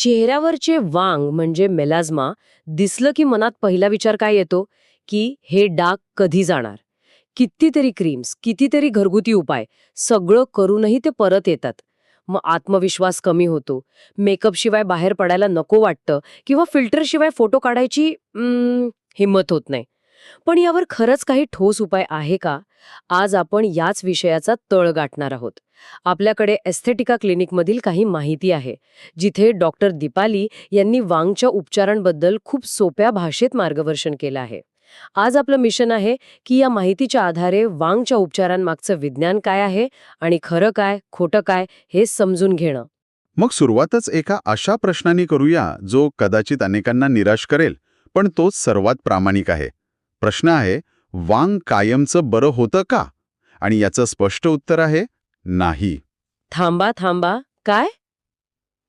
चेहऱ्यावरचे वांग म्हणजे मेलाझ्मा दिसलं की मनात पहिला विचार काय येतो? की हे डाग कधी जाणार? कितीतरी क्रीम्स कितीतरी घरगुती उपाय सगळं करूनही ते परत येतात. मग आत्मविश्वास कमी होतो. मेकअप शिवाय बाहेर पडायला नको वाटतं किंवा फिल्टरशिवाय फोटो काढायची हिंमत होत नाही. पण यावर खरंच काही ठोस उपाय आहे का? आज आपण याच विषयाचा तळ गाठणार आहोत. आपल्याकडे एस्थेटिका क्लिनिकमधील काही माहिती आहे जिथे डॉक्टर दीपाली यांनी वांगच्या उपचारांबद्दल खूप सोप्या भाषेत मार्गदर्शन केलं आहे. आज आपलं मिशन आहे की या माहितीच्या आधारे वांगच्या उपचारांमागचं विज्ञान काय आहे आणि खरं काय खोटं काय हे समजून घेणं. मग सुरुवातच एका अशा प्रश्नाने करूया जो कदाचित अनेकांना निराश करेल पण तोच सर्वात प्रामाणिक आहे. प्रश्न आहे वांग कायमचं बरं होतं का? आणि याचं स्पष्ट उत्तर आहे नाही. थांबा थांबा. काय?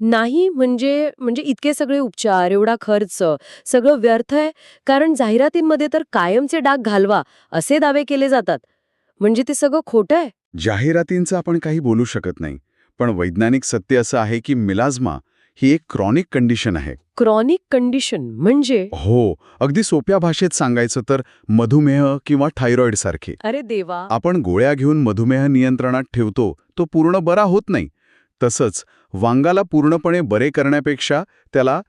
नाही म्हणजे म्हणजे इतके सगळे उपचार एवढा खर्च सगळं व्यर्थ आहे? कारण जाहिरातींमध्ये तर कायमचे डाग घालवा असे दावे केले जातात. म्हणजे ते सगळं खोटं आहे? जाहिरातींचं आपण काही बोलू शकत नाही. पण वैज्ञानिक सत्य असं आहे की मिलाझ्मा ही एक क्रॉनिक कंडिशन आहे. क्रॉनिक कंडिशन म्हणजे? हो अगदी सोप्या भाषेत सांगायचं तर मधुमेह किंवा थायरॉइड सारखे. अरे देवा! आपण गोळ्या घेऊन मधुमेह नियंत्रणात ठेवतो तो पूर्ण बरा होत नाही. तसंच वांगाला पूर्णपणे बरे करण्यापेक्षा त्याला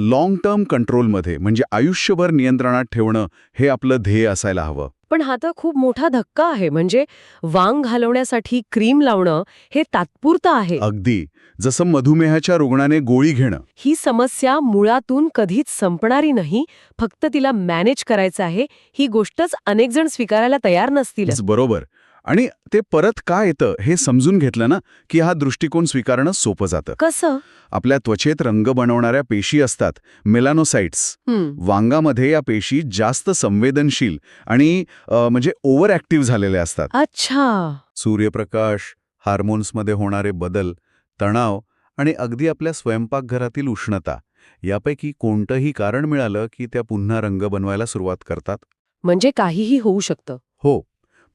लाँग टर्म कंट्रोलमध्ये म्हणजे आयुष्यभर नियंत्रणात ठेवणं हे आपलं ध्येय असायला हवं. पण हा तर खूप मोठा धक्का आहे. म्हणजे वांग घालवण्यासाठी क्रीम लावणं हे तात्पुरतं आहे. अगदी. जसं मधुमेहाच्या रुग्णाने गोळी घेणं. ही समस्या मुळातून कधीच संपणारी नाही. फक्त तिला मॅनेज करायचं आहे. ही गोष्टच अनेक जण स्वीकारायला तयार नसतील बरोबर. आणि ते परत का येतं हे समजून घेतलं ना की हा दृष्टिकोन स्वीकारणं सोपं जातं. कसं? आपल्या त्वचेत रंग बनवणाऱ्या पेशी असतात मेलानोसाइट्स. वांगामध्ये या पेशी जास्त संवेदनशील आणि म्हणजे ओव्हर ॲक्टिव्ह झालेल्या असतात. अच्छा. सूर्यप्रकाश हार्मोन्समध्ये होणारे बदल तणाव आणि अगदी आपल्या स्वयंपाकघरातील उष्णता यापैकी कोणतंही कारण मिळालं की त्या पुन्हा रंग बनवायला सुरुवात करतात? म्हणजे काहीही होऊ शकतं. हो.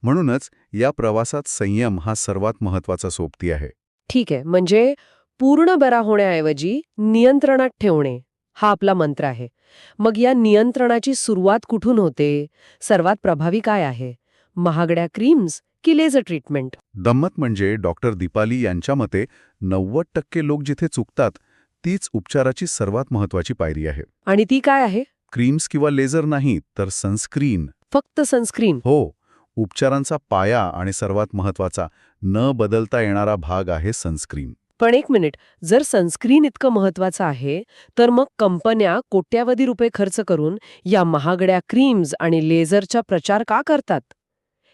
म्हणूनच या प्रवासात संयम हा सर्वात महत्त्वाचा सोबती आहे. ठीक आहे म्हणजे पूर्ण बरा होण्याऐवजी नियंत्रणात ठेवणे हा आपला मंत्र आहे. मग या नियंत्रणाची सुरुवात कुठून होते? सर्वात प्रभावी काय आहे? महागड्या क्रीम्स की लेझर ट्रीटमेंट दम्मत म्हणजे डॉक्टर दीपाली यांच्या मते नव्वद टक्के लोक जिथे चुकतात तीच उपचाराची सर्वात महत्वाची पायरी आहे. आणि ती काय आहे? क्रीम्स किंवा लेझर नाही तर सनस्क्रीन फक्त सनस्क्रीन हो. उपचारांचा पाया आणि सर्वात महत्त्वाचा न बदलता येणारा भाग आहे सनस्क्रीन. पण एक मिनिट जर सनस्क्रीन इतकं महत्वाचं आहे तर मग कंपन्या कोट्यावधी रुपये खर्च करून या महागड्या क्रीम्स आणि लेझरचा प्रचार का करतात?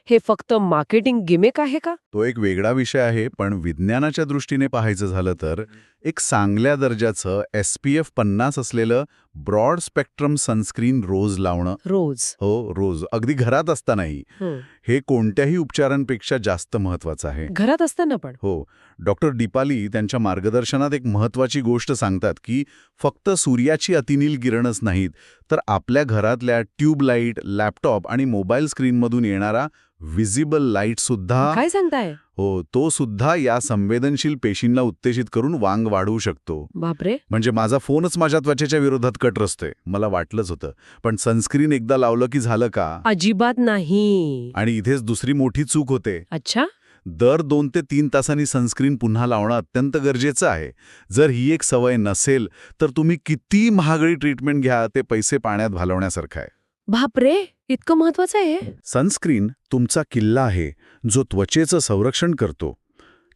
हे फक्त मार्केटिंग गिमेक आहे का? तो एक वेगळा विषय आहे पण विज्ञानाच्या दृष्टीने पाहायचं झालं तर एक चांगल्या दर्जाचं एस पी एफ पन्नास असलेलं ब्रॉड स्पेक्ट्रम सनस्क्रीन रोज लावणं. रोज. हो रोज. अगदी घरात असतानाही. हं. हे कोणत्याही उपचारांपेक्षा जास्त महत्वाचं आहे. घरात असताना पण. हो. डॉक्टर दीपाली त्यांच्या मार्गदर्शनात एक महत्वाची गोष्ट सांगतात की फक्त सूर्याची अतिनील किरणच नाहीत तर आपल्या घरातल्या ट्यूबलाईट लॅपटॉप आणि मोबाईल स्क्रीनमधून येणारा व्हिजिबल लाइट सुद्धा काय सांगताय? हो तो सुद्धा या संवेदनशील पेशींना उत्तेजित करून वांग वाढवू शकतो. बापरे. म्हणजे माझा फोनच माझ्या त्वचेच्या विरोधात कट रचतोय. मला वाटलंच होतं. पण सनस्क्रीन एकदा लावलं की झालं का? अजिबात नाही. आणि इथेच दुसरी मोठी चूक होते. अच्छा. दर दोन ते तीन तासांनी सनस्क्रीन पुन्हा लावणं अत्यंत गरजेचं आहे. जर ही एक सवय नसेल तर तुम्ही किती महागडी ट्रीटमेंट घ्या ते पैसे पाण्यात घालवण्यासारखं आहे. बापरे इतकं महत्वाचं आहे? सनस्क्रीन तुमचा किल्ला आहे जो त्वचेचं संरक्षण करतो.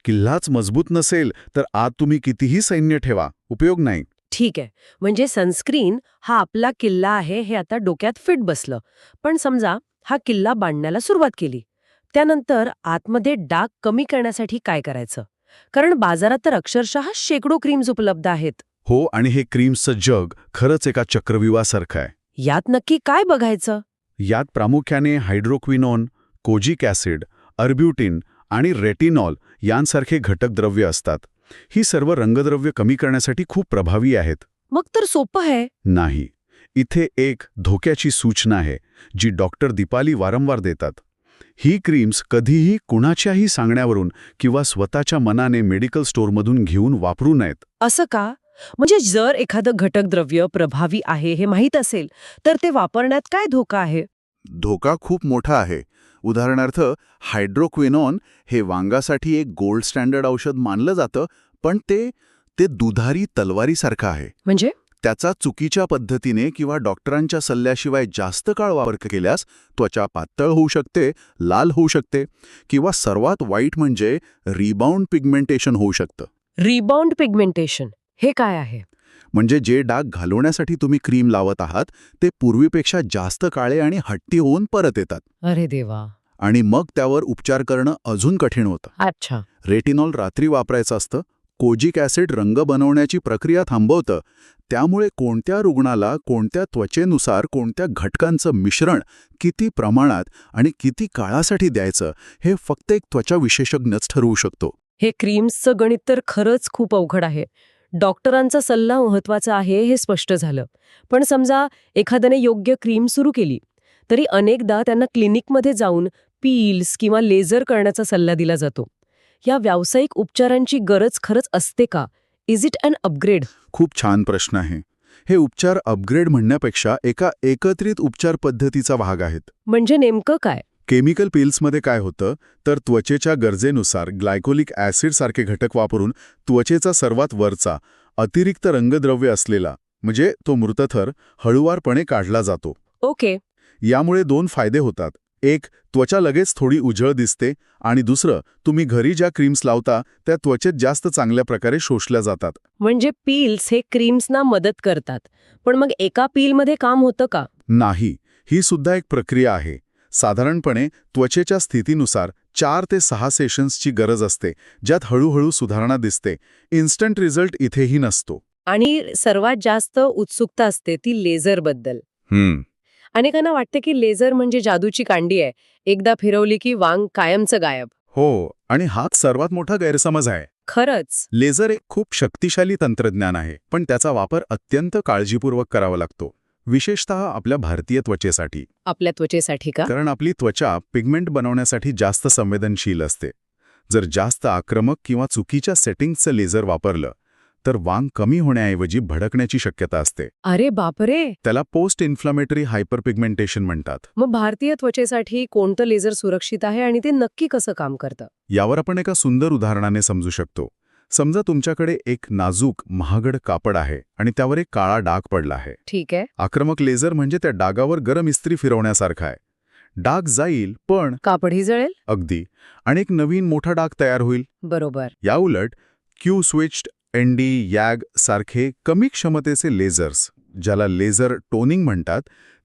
किल्लाच मजबूत नसेल तर आत तुम्ही कितीही सैन्य ठेवा उपयोग नाही. ठीक आहे. म्हणजे सनस्क्रीन हा आपला किल्ला आहे हे आता डोक्यात फिट बसलं. पण समजा हा किल्ला बांधण्याला सुरुवात केली. त्यानंतर आतमध्ये डाग कमी करण्यासाठी काय करायचं? कारण बाजारात तर अक्षरशः शेकडो क्रीम्स उपलब्ध आहेत. हो आणि हे क्रीम्सचं जग खरंच एका चक्रव्यूहासारखं आहे. यात नक्की काय बघायचं? यात प्रामुख्याने हायड्रोक्विनॉन कोजिक ॲसिड अर्ब्युटिन आणि रेटिनॉल यांसारखे घटक द्रव्य असतात. ही सर्व रंगद्रव्य कमी करण्यासाठी खूप प्रभावी आहेत. मग तर सोपं आहे. नाही. इथे एक धोक्याची सूचना आहे जी डॉक्टर दीपाली वारंवार देतात. ही क्रीम्स कधीही कुणाच्याही सांगण्यावरून किंवा स्वतःच्या मनाने मेडिकल स्टोअरमधून घेऊन वापरू नयेत. असं का? म्हणजे जर एखादं घटक द्रव्य प्रभावी आहे हे माहीत असेल तर ते वापरण्यात काय धोका आहे? धोका खूप मोठा आहे. उदाहरणार्थ हायड्रोक्विनॉन हे वांगासाठी एक गोल्ड स्टँडर्ड औषध मानलं जातं पण ते ते दुधारी तलवारीसारखं आहे. म्हणजे? त्याचा चुकीच्या पद्धतीने किंवा डॉक्टरांच्या सल्ल्याशिवाय जास्त काळ वापर केल्यास त्वचा पातळ होऊ शकते लाल होऊ शकते किंवा सर्वात वाईट म्हणजे रिबाउंड पिगमेंटेशन होऊ शकतं. रिबाउंड पिगमेंटेशन हे काय आहे? म्हणजे जे डाग घालवण्यासाठी तुम्ही क्रीम लावत आहात ते पूर्वीपेक्षा जास्त काळे आणि हट्टी होऊन परत येतात. अरे देवा. आणि मग त्यावर उपचार करणं अजून कठीण होतं. अच्छा. रेटिनॉल रात्री वापरायचं असतं कोजिक ॲसिड रंग बनवण्याची प्रक्रिया थांबवतं त्यामुळे कोणत्या रुग्णाला कोणत्या त्वचेनुसार कोणत्या घटकांचं मिश्रण किती प्रमाणात आणि किती काळासाठी द्यायचं हे फक्त एक त्वचा विशेषज्ञच ठरवू शकतो. हे क्रीम्सचं गणित तर खरंच खूप अवघड आहे. डॉक्टरांचा सल्ला महत्त्वाचा आहे हे स्पष्ट झालं. पण समजा एखाद्याने योग्य क्रीम सुरू केली तरी अनेकदा त्यांना क्लिनिकमध्ये जाऊन पील्स किंवा लेझर करण्याचा सल्ला दिला जातो. या व्यावसायिक उपचारांची गरज खरंच असते का? इज इट अन अपग्रेड खूप छान प्रश्न आहे. हे उपचार अपग्रेड म्हणण्यापेक्षा एका एकत्रित उपचार पद्धतीचा भाग आहेत. म्हणजे नेमकं काय? केमिकल पिल्समध्ये काय होतं? तर त्वचेच्या गरजेनुसार ग्लायकोलिक ॲसिडसारखे घटक वापरून त्वचेचा सर्वात वरचा अतिरिक्त रंगद्रव्य असलेला म्हणजे तो मृतथर हळुवारपणे काढला जातो. ओके. यामुळे दोन फायदे होतात. एक त्वचा लगेच थोडी उजळ दिसते आणि दुसरं तुम्ही घरी ज्या क्रीम्स लावता त्या त्वचेत जास्त चांगल्या प्रकारे शोषल्या जातात. म्हणजे पील्स हे क्रीम्सना मदत करतात. पण मग एका पीलमध्ये काम होतं का? नाही ही सुद्धा एक प्रक्रिया आहे. साधारणपणे त्वचेच्या स्थितीनुसार चार ते सहा सेशन्सची गरज असते ज्यात हळूहळू सुधारणा दिसते. इन्स्टंट रिझल्ट इथेही नसतो. आणि सर्वात जास्त उत्सुकता असते ती लेझरबद्दल हम्म. अनेकांना वाटते की लेझर म्हणजे जादूची कांडी आहे. एकदा फिरवली की वांग कायमचं गायब. हो आणि हाच सर्वात मोठा गैरसमज आहे. खरंच. लेझर एक खूप शक्तिशाली तंत्रज्ञान आहे पण त्याचा वापर अत्यंत काळजीपूर्वक करावा लागतो. विशेषतः आपल्या भारतीय त्वचेसाठी. आपल्या त्वचेसाठी का? कारण आपली त्वचा पिगमेंट बनवण्यासाठी जास्त संवेदनशील असते. जर जास्त आक्रमक किंवा चुकीच्या सेटिंग्जचं लेझर वापरलं तर वांग कमी होण्याऐवजी भडकण्याची शक्यता असते. अरे बापरे! त्याला पोस्ट इन्फ्लामेटरी हायपरपिगमेंटेशन म्हणतात. मग भारतीय त्वचेसाठी कोणतं लेझर सुरक्षित आहे आणि ते नक्की कसं काम करतं? यावर आपण एका सुंदर उदाहरणाने समजू शकतो. समजा तुमच्याकडे एक नाजूक महागड कापड आहे आणि त्यावर एक काळा डाग पडला आहे. ठीक आहे. आक्रमक लेझर म्हणजे त्या डागावर गरम इस्त्री फिरवण्यासारखा आहे. डाग जाईल पण कापडही जळेल? अगदी. आणि एक नवीन मोठा डाग तयार होईल. बरोबर. याउलट क्यू स्विच्ड एनडी यॅग सारखे कमी क्षमतेचे लेझर्स ज्याला लेझर टोनिंग म्हणतात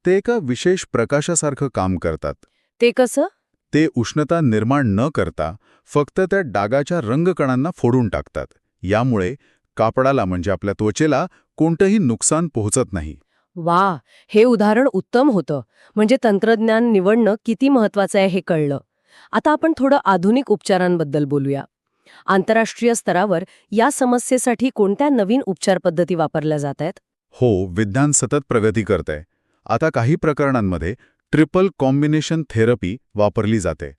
ते एका विशेष प्रकाशासारखं काम करतात. ते कसं? ते उष्णता निर्माण न करता फक्त त्या डागाच्या रंगकणांना फोडून टाकतात. यामुळे कापडाला म्हणजे आपल्या त्वचेला कोणतंही नुकसान पोहोचत नाही. वा हे उदाहरण उत्तम होतं. म्हणजे तंत्रज्ञान निवडणं किती महत्वाचं आहे हे कळलं. आता आपण थोडं आधुनिक उपचारांबद्दल बोलूया. आंतरराष्ट्रीय स्तरावर या समस्येसाठी कोणत्या नवीन उपचार पद्धती वापरल्या जात आहेत? हो विज्ञान सतत प्रगती करत आहे आता काही प्रकरणांमध्ये ट्रिपल कॉम्बिनेशन थेरपी वापरली जाते.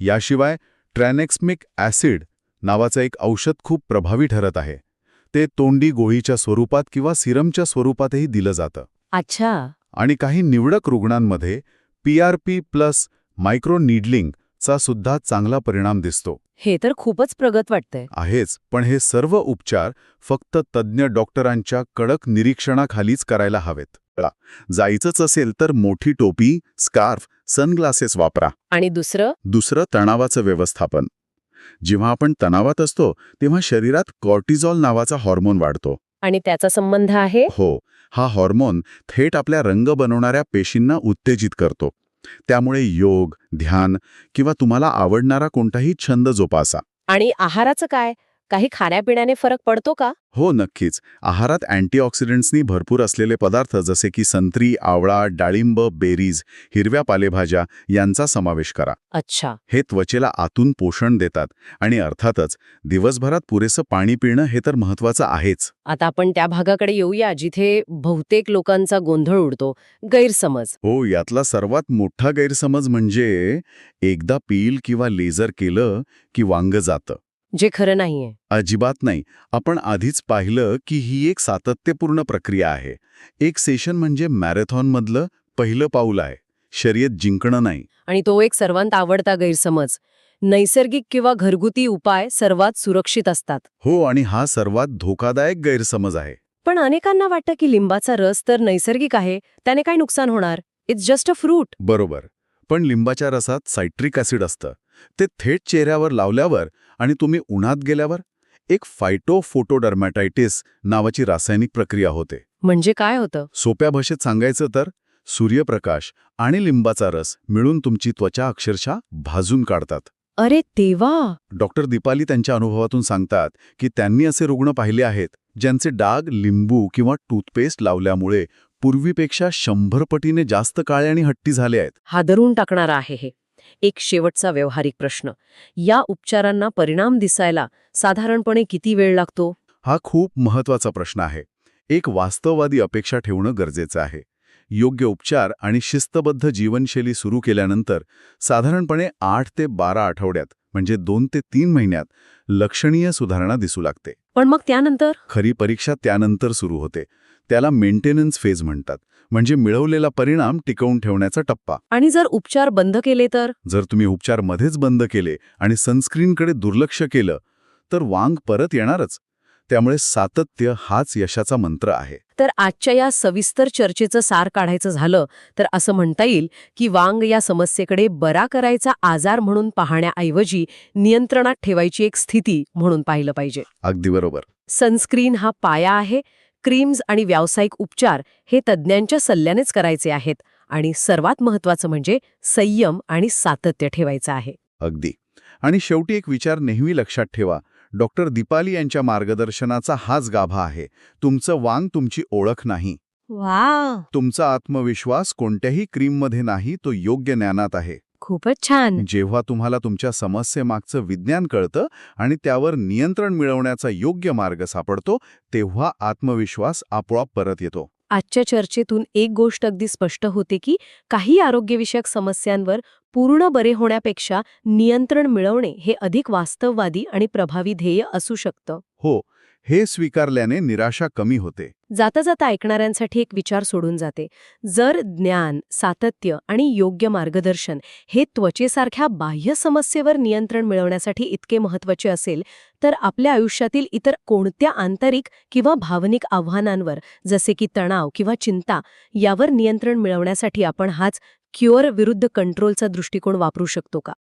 याशिवाय ट्रॅनेक्समिक ॲसिड नावाचं एक औषध खूप प्रभावी ठरत आहे. ते तोंडी गोळीच्या स्वरूपात किंवा सिरमच्या स्वरूपातही दिलं जातं. अच्छा. आणि काही निवडक रुग्णांमध्ये P R P plus micro चा सुद्धा चांगला परिणाम दिसतो. हे तर खूपच प्रगत वाटतंय. आहेच पण हे सर्व उपचार फक्त तज्ज्ञ डॉक्टरांच्या कडक निरीक्षणाखालीच करायला हवेत. जायचंच असेल तर मोठी टोपी स्कार्फ सनग्लासेस वापरा. आणि दुसरं? दुसरं तणावाचं व्यवस्थापन. जेव्हा आपण तणावात असतो तेव्हा शरीरात कॉर्टिझॉल नावाचा हॉर्मोन वाढतो. आणि त्याचा संबंध आहे? हो हा हॉर्मोन थेट आपल्या रंग बनवणाऱ्या पेशींना उत्तेजित करतो. त्यामुळे योग ध्यान किंवा तुम्हाला आवडणारा कोणताही छंद जोपासा. आणि आहाराचं काय? काही खाण्यापिण्याने फरक पडतो का? हो नक्कीच. आहारात अँटीऑक्सिडंट्सनी भरपूर असलेले पदार्थ जसे की संत्री आवळा डाळिंब बेरीज हिरव्या पालेभाज्या यांचा समावेश करा. अच्छा. हे त्वचेला आतून पोषण देतात आणि अर्थातच दिवसभरात पुरेसं पाणी पिणं हे तर महत्वाचं आहेच. आता आपण त्या भागाकडे येऊया जिथे बहुतेक लोकांचा गोंधळ उडतो. गैरसमज. हो यातला सर्वात मोठा गैरसमज म्हणजे एकदा पील किंवा लेझर केलं की वांग जातं. जे खरं नाहीये. अजिबात नाही. आपण आधीच पाहिलं की ही एक सातत्यपूर्ण प्रक्रिया आहे. एक सेशन म्हणजे मॅरेथॉनमधलं पहिलं पाऊल आहे. शर्यत जिंकणं नाही. आणि तो एक सर्वांत आवडता गैरसमज. नैसर्गिक किंवा घरगुती उपाय सर्वात सुरक्षित असतात. हो आणि हा सर्वात धोकादायक गैरसमज आहे. पण अनेकांना वाटतं की लिंबाचा रस तर नैसर्गिक आहे त्याने काय नुकसान होणार? इट्स जस्ट अ फ्रूट बरोबर. पण लिंबाच्या रसात सायट्रिक ॲसिड असतं. ते थेट चेहऱ्यावर लावल्यावर आणि तुम्ही उन्हात गेल्यावर एक फायटोफोटोडर्मॅटायटिस नावाची रासायनिक प्रक्रिया होते. म्हणजे काय होतं? सोप्या भाषेत सांगायचं तर सूर्यप्रकाश आणि लिंबाचा रस मिळून तुमची त्वचा अक्षरशः भाजून काढतात. अरे तेव्हा डॉक्टर दीपाली त्यांच्या अनुभवातून सांगतात की त्यांनी असे रुग्ण पाहिले आहेत ज्यांचे डाग लिंबू किंवा टूथपेस्ट लावल्यामुळे पूर्वीपेक्षा शंभर पटीने जास्त काळे आणि हट्टी झाले आहेत. हादरून टाकणारा आहे हे. एक शेवटचा व्यवहारिक प्रश्न. या उपचारांना परिणाम दिसायला साधारणपणे किती वेळ लागतो? हा खूप महत्त्वाचा प्रश्न आहे. एक वास्तववादी अपेक्षा ठेवणं गरजेचं आहे. योग्य उपचार आणि शिस्तबद्ध जीवनशैली सुरू केल्यानंतर साधारणपणे आठ ते बारा आठवड्यात म्हणजे दोन ते तीन महिन्यात लक्षणीय सुधारणा दिसू लागते. पण मग त्यानंतर? खरी परीक्षा त्यानंतर सुरू होते. त्याला मेंटेनन्स फेज म्हणतात. म्हणजे मिळवलेला परिणाम टिकवून ठेवण्याचा टप्पा. आणि जर उपचार बंद केले तर? जर तुम्ही उपचार मध्येच बंद केले आणि सनस्क्रीनकडे दुर्लक्ष केलं तर वांग परत येणारच. त्यामुळे सातत्य हाच यशाचा मंत्र आहे. तर आजच्या या सविस्तर चर्चेचं सार काढायचं झालं तर असं म्हणता येईल की वांग या समस्येकडे बरा करायचा आजार म्हणून पाहण्याऐवजी नियंत्रणात ठेवायची एक स्थिती म्हणून पाहिलं पाहिजे. अगदी बरोबर. सनस्क्रीन हा पाया आहे क्रीम्स आणि व्यावसायिक उपचार हे तज्ज्ञांच्या सल्ल्यानेच करायचे आहेत आणि सर्वात महत्वाचं म्हणजे संयम आणि सातत्य ठेवायचं आहे. अगदी. आणि शेवटी एक विचार नेहमी लक्षात ठेवा. डॉक्टर दीपाली यांच्या मार्गदर्शनाचा हाच गाभा आहे. तुमचं वांग तुमची ओळख नाही. वा तुमचा आत्मविश्वास कोणत्याही क्रीममध्ये नाही तो योग्य ज्ञानात आहे. खूपच छान. जेव्हा तुम्हाला तुमच्या समस्येमागचं विज्ञान कळतं आणि त्यावर नियंत्रण मिळवण्याचा योग्य मार्ग सापडतो तेव्हा आत्मविश्वास आपोआप परत येतो. आजच्या चर्चेतून एक गोष्ट अगदी स्पष्ट होते की काही आरोग्यविषयक समस्यांवर पूर्ण बरे होण्यापेक्षा नियंत्रण मिळवणे हे अधिक वास्तववादी आणि प्रभावी ध्येय असू शकतं. हो हे स्वीकारल्याने निराशा कमी होते. जाता जाता ऐकणाऱ्यांसाठी एक विचार सोडून जाते. जर ज्ञान सातत्य आणि योग्य मार्गदर्शन हे त्वचेसारख्या बाह्य समस्येवर नियंत्रण मिळवण्यासाठी इतके महत्त्वाचे असेल तर आपल्या आयुष्यातील इतर कोणत्या आंतरिक किंवा भावनिक आव्हानांवर जसे की तणाव किंवा चिंता यावर नियंत्रण मिळवण्यासाठी आपण हाच क्युअर विरुद्ध कंट्रोलचा दृष्टिकोन वापरू शकतो का?